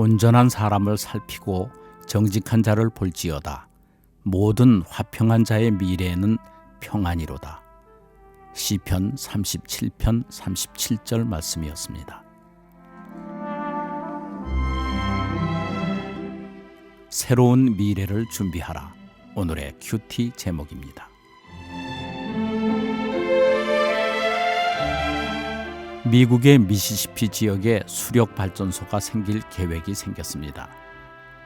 온전한 사람을 살피고 정직한 자를 볼지어다. 모든 화평한 자의 미래에는 평안이로다. 시편 37편 37절 말씀이었습니다. 새로운 미래를 준비하라. 오늘의 큐티 제목입니다. 미국의 미시시피 지역에 수력 발전소가 생길 계획이 생겼습니다.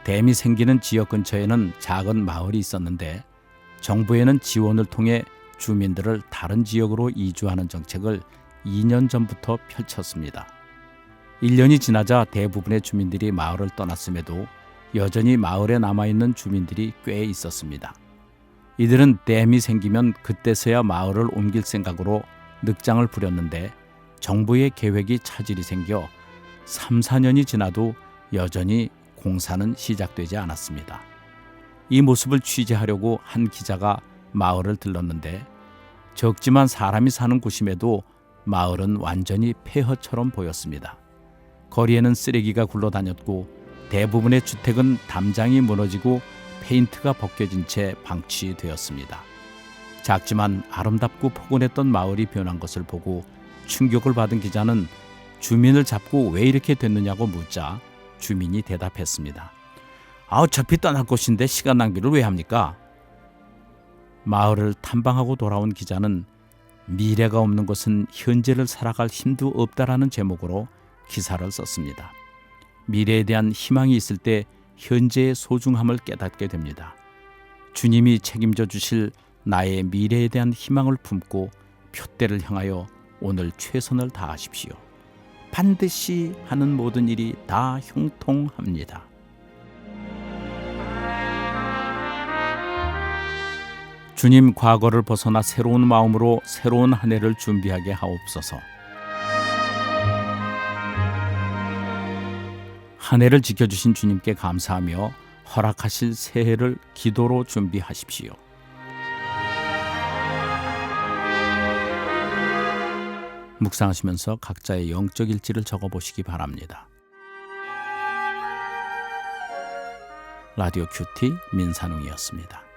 댐이 생기는 지역 근처에는 작은 마을이 있었는데 정부에는 지원을 통해 주민들을 다른 지역으로 이주하는 정책을 2년 전부터 펼쳤습니다. 1년이 지나자 대부분의 주민들이 마을을 떠났음에도 여전히 마을에 남아있는 주민들이 꽤 있었습니다. 이들은 댐이 생기면 그때서야 마을을 옮길 생각으로 늑장을 부렸는데 정부의 계획이 차질이 생겨 3, 4년이 지나도 여전히 공사는 시작되지 않았습니다. 이 모습을 취재하려고 한 기자가 마을을 들렀는데 적지만 사람이 사는 곳임에도 마을은 완전히 폐허처럼 보였습니다. 거리에는 쓰레기가 굴러다녔고 대부분의 주택은 담장이 무너지고 페인트가 벗겨진 채 방치되었습니다. 작지만 아름답고 포근했던 마을이 변한 것을 보고 충격을 받은 기자는 주민을 잡고 왜 이렇게 됐느냐고 묻자 주민이 대답했습니다. 아, 어차피 떠날 곳인데 시간 낭비를 왜 합니까? 마을을 탐방하고 돌아온 기자는 미래가 없는 것은 현재를 살아갈 힘도 없다라는 제목으로 기사를 썼습니다. 미래에 대한 희망이 있을 때 현재의 소중함을 깨닫게 됩니다. 주님이 책임져 주실 나의 미래에 대한 희망을 품고 표대를 향하여 오늘 최선을 다하십시오. 반드시 하는 모든 일이 다 형통합니다. 주님 과거를 벗어나 새로운 마음으로 새로운 한 해를 준비하게 하옵소서. 한 해를 지켜주신 주님께 감사하며 허락하실 새해를 기도로 준비하십시오. 묵상하시면서 각자의 영적 일지를 적어 보시기 바랍니다. 라디오 큐티 민산웅이었습니다.